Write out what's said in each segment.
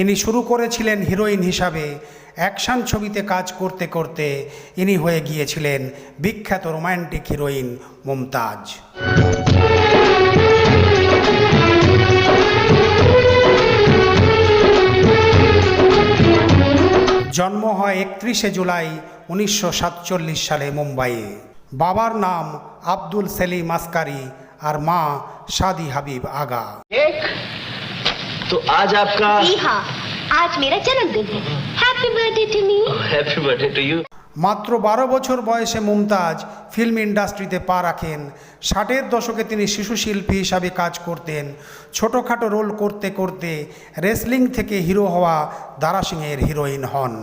ইনি শুরু করেছিলেন হিরোইন হিসাবে। অ্যাকশন ছবিতে কাজ করতে করতে ইনি হয়ে গিয়েছিলেন বিখ্যাত রোমান্টিক হিরোইন মুমতাজ। জন্ম হয় একত্রিশে জুলাই উনিশশো সাতচল্লিশ সালে মুম্বাইয়ে। বাবার নাম আব্দুল সেলিম আসকারি আর মা সাদি হাবিব আগা। तो आज आपका जी हाँ आज मेरा जन्मदिन है happy birthday to me happy birthday to you মাত্র বারো বছর বয়সে মুমতাজ ফিল্ম ইন্ডাস্ট্রিতে পা রাখেন ষাটের দশকে তিনি শিশু শিল্পী হিসাবে কাজ করতেন ছোটোখাটো রোল করতে করতে রেসলিং থেকে হিরো হওয়া দারা সিংয়ের হিরোইন হন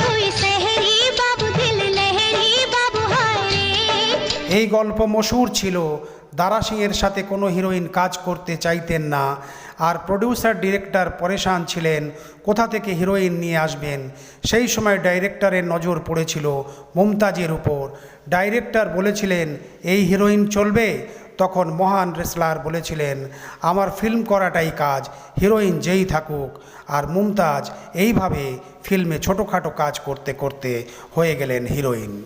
তুই সেহরি বাবু দিল লহরি বাবু হায় এই গল্প মশহুর ছিল দারা সিংয়ের সাথে কোনো হিরোইন কাজ করতে চাইতেন না আর প্রডিউসার ডিরেক্টর পরেশান ছিলেন। কোথা থেকে হিরোইন নিয়ে আসবেন? সেই সময় ডাইরেক্টরের নজর পড়েছিল মুমতাজের উপর। ডাইরেক্টর বলেছিলেন, এই হিরোইন চলবে? তখন মহান রেসলার বলেছিলেন, আমার ফিল্ম করাটাই কাজ হিরোইন যেই থাকুক। আর মুমতাজ, এইভাবে ফিল্মে ছোটোখাটো কাজ করতে করতে হয়ে গেলেন হিরোইন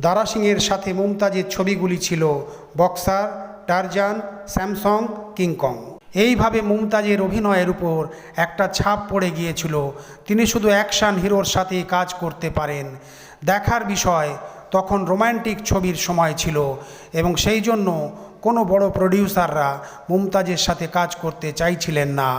দারা সিংয়ের সাথে মুমতাজের ছবিগুলি ছিল বক্সার, টারজান, স্যামসং কিংকং এইভাবে মুমতাজের অভিনয়ের উপর একটা ছাপ পড়ে গিয়েছিল। তিনি শুধু অ্যাকশান হিরোর সাথে কাজ করতে পারেন। দেখার বিষয় তখন রোম্যান্টিক ছবির সময় ছিল এবং সেই জন্য কোনো বড় প্রডিউসাররা মুমতাজের সাথে কাজ করতে চাইছিলেন না।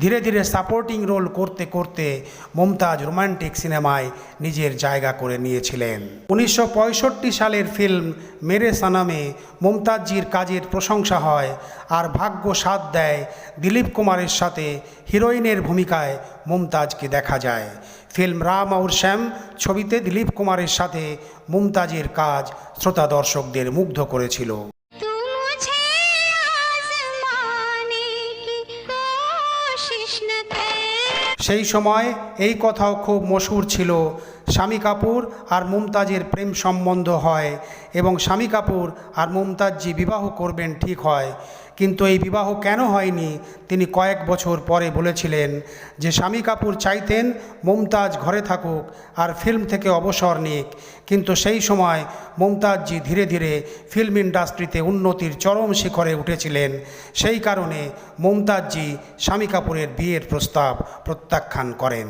ধীরে ধীরে সাপোর্টিং রোল করতে করতে মুমতাজ রোমান্টিক সিনেমায় নিজের জায়গা করে নিয়েছিলেন। উনিশশো পঁয়ষট্টি সালের ফিল্ম মেরে সানামে মুমতাজজির কাজের প্রশংসা হয় আর ভাগ্য সাথ দেয় দিলীপ কুমারের সাথে হিরোইনের ভূমিকায় মুমতাজকে দেখা যায়। ফিল্ম রাম और শ্যাম ছবিতে দিলীপ কুমারের সাথে মুমতাজের কাজ শ্রোতা দর্শকদের মুগ্ধ করেছিল। সেই সময় এই কথাও খুব মশুর ছিল। স্বামী কাপুর আর মুমতাজের প্রেম সম্বন্ধ হয় এবং স্বামী কাপুর আর মুমতাজজি বিবাহ করবেন ঠিক হয়। কিন্তু এই বিবাহ কেন হয়নি? তিনি কয়েক বছর পরে বলেছিলেন যে, স্বামী কাপুর চাইতেন মুমতাজ ঘরে থাকুক আর ফিল্ম থেকে অবসর নিক। কিন্তু সেই সময় মুমতাজজি ধীরে ধীরে ফিল্ম ইন্ডাস্ট্রিতে উন্নতির চরম শিখরে উঠেছিলেন। সেই কারণে মুমতাজজি স্বামী কাপুরের বিয়ের প্রস্তাব প্রত্যাখ্যান করেন।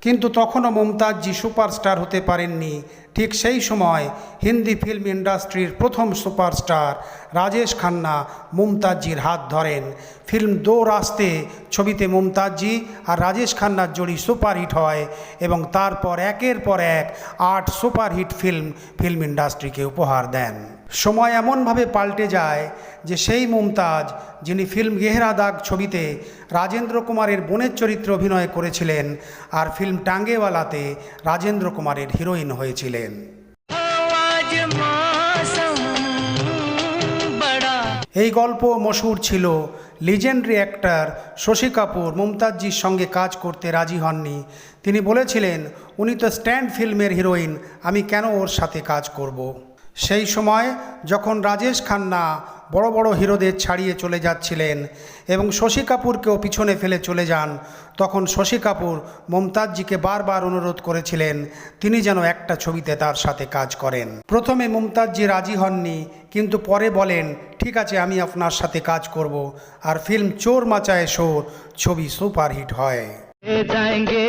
কিন্তু তখনও মুমতাজজি সুপারস্টার হতে পারেননি। ঠিক সেই সময় হিন্দি ফিল্ম ইন্ডাস্ট্রির প্রথম সুপারস্টার রাজেশ খান্না মুমতাজজির হাত ধরেন। ফিল্ম দো রাস্তে ছবিতে মুমতাজজি আর রাজেশ খান্নার জড়ি সুপারহিট হয় এবং তারপর একের পর এক আট সুপারহিট ফিল্ম ফিল্ম ইন্ডাস্ট্রিকে উপহার দেন। সময় এমনভাবে পাল্টে যায় যে সেই মুমতাজ যিনি ফিল্ম গেহরা দাগ ছবিতে রাজেন্দ্র কুমারের বোনের চরিত্রে অভিনয় করেছিলেন আর ফিল্ম টাঙ্গেওয়ালাতে রাজেন্দ্র কুমারের হিরোইন হয়েছিলেন। এই গল্প মশুর ছিল। লিজেন্ডারি অ্যাক্টর শশী কাপুর মুমতাজির সঙ্গে কাজ করতে রাজি হননি। তিনি বলেছিলেন উনি তো স্ট্যান্ড ফিল্মের হিরোইন আমি কেন ওর সাথে কাজ করব? সেই সময় যখন রাজেশ খান্না বড় বড় হিরোদের ছাড়িয়ে চলে যাচ্ছিলেন এবং শশী কাপুরকেও পিছনে ফেলে চলে যান তখন শশী কাপুর মুমতাজজিকে বারবার অনুরোধ করেছিলেন তিনি যেন একটা ছবিতে তার সাথে কাজ করেন প্রথমে মুমতাজজি রাজি হননি কিন্তু পরে বলেন ঠিক আছে আমি আপনার সাথে কাজ করব আর ফিল্ম চোর মাচায় শোর ছবি সুপারহিট হয় ले जाएंगे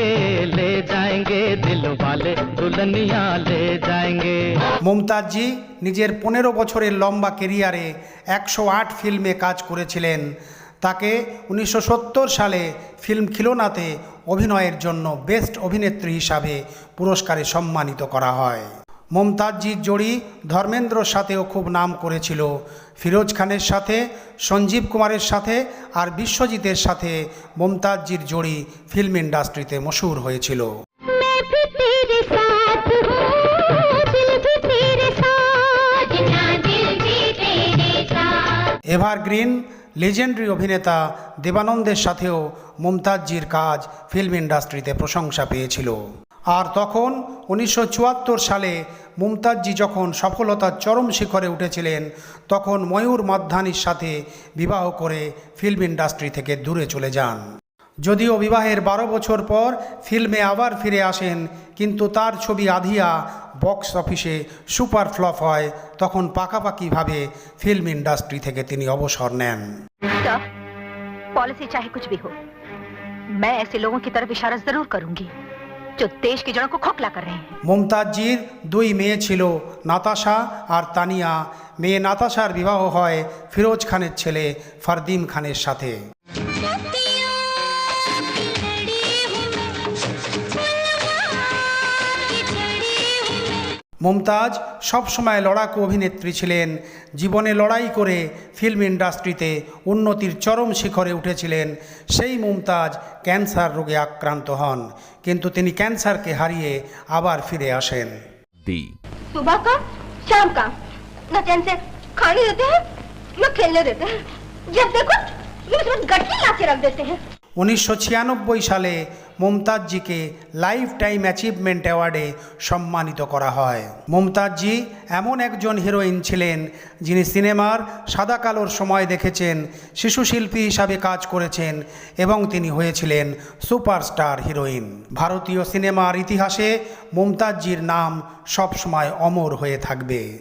ले जाएंगे दिल वाले दुल्हनिया ले जाएंगे মুমতাজজি নিজের পনেরো বছরের লম্বা কেরিয়ারে একশো আট ফিল্মে কাজ করেছিলেন তাকে উনিশশো সত্তর সালে ফিল্ম খিলোনাতে অভিনয়ের জন্য বেস্ট অভিনেত্রী হিসাবে পুরস্কারে সম্মানিত করা হয় মমতাজজির জড়ি ধর্মেন্দ্রর সাথেও খুব নাম করেছিল ফিরোজ খানের সাথে সঞ্জীব কুমারের সাথে আর বিশ্বজিতের সাথে মমতাজজির জড়ি ফিল্ম ইন্ডাস্ট্রিতে মশহুর হয়েছিল এভারগ্রিন লেজেন্ডারি অভিনেতা দেবানন্দের সাথেও মুমতাজজির কাজ ফিল্ম ইন্ডাস্ট্রিতে প্রশংসা পেয়েছিল। আর তখন উনিশশো চুয়াত্তর সালে মুমতাজজি যখন সফলতার চরম শিখরে উঠেছিলেন, তখন ময়ূর মাধ্যানির সাথে বিবাহ করে ফিল্ম ইন্ডাস্ট্রি থেকে দূরে চলে যান। যদিও বিবাহের বারো বছর পর ফিল্মে আবার ফিরে আসেন, কিন্তু তার ছবি আধিয়া বক্স অফিসে সুপার ফ্লপ হয় তখন পাকাপাকিভাবে ফিল্ম ইন্ডাস্ট্রি থেকে তিনি অবসর নেন सर पॉलिसी चाहे कुछ भी हो मैं ऐसे लोगों की तरफ इशारा जरूर करूंगी जो देश की जड़ों को खोखला कर रहे हैं মুমতাজজির দুই মেয়ে ছিল নাতাশা আর তানিয়া মেয়ে নাতাশার বিবাহ হয় ফিরোজ খানের ছেলে ফারদিম খানের সাথে মুমতাজ সবসময় লড়াকু অভিনেত্রী ছিলেন জীবনে লড়াই করে ফিল্ম ইন্ডাস্ট্রিতে উন্নতির চরম শিখরে উঠেছিলেন সেই মুমতাজ ক্যান্সার রোগে আক্রান্ত হন কিন্তু তিনি ক্যান্সারকে হারিয়ে আবার ফিরে আসেন दी सुबह का शाम का न चैन से खाने देते हैं न खेलने देते हैं जब देखो मुझे बस गट्टी ला के रख देते हैं উনিশশো ছিয়ানব্বই সালে মুমতাজজিকে লাইফ টাইম অ্যাচিভমেন্ট অ্যাওয়ার্ডে সম্মানিত করা হয়। মুমতাজজি এমন একজন হিরোইন ছিলেন যিনি সিনেমার সাদা কালোর সময় দেখেছেন, শিশু শিল্পী হিসাবে কাজ করেছেন এবং তিনি হয়েছিলেন সুপারস্টার হিরোইন। ভারতীয় সিনেমার ইতিহাসে মুমতাজজির নাম সবসময় অমর হয়ে থাকবে।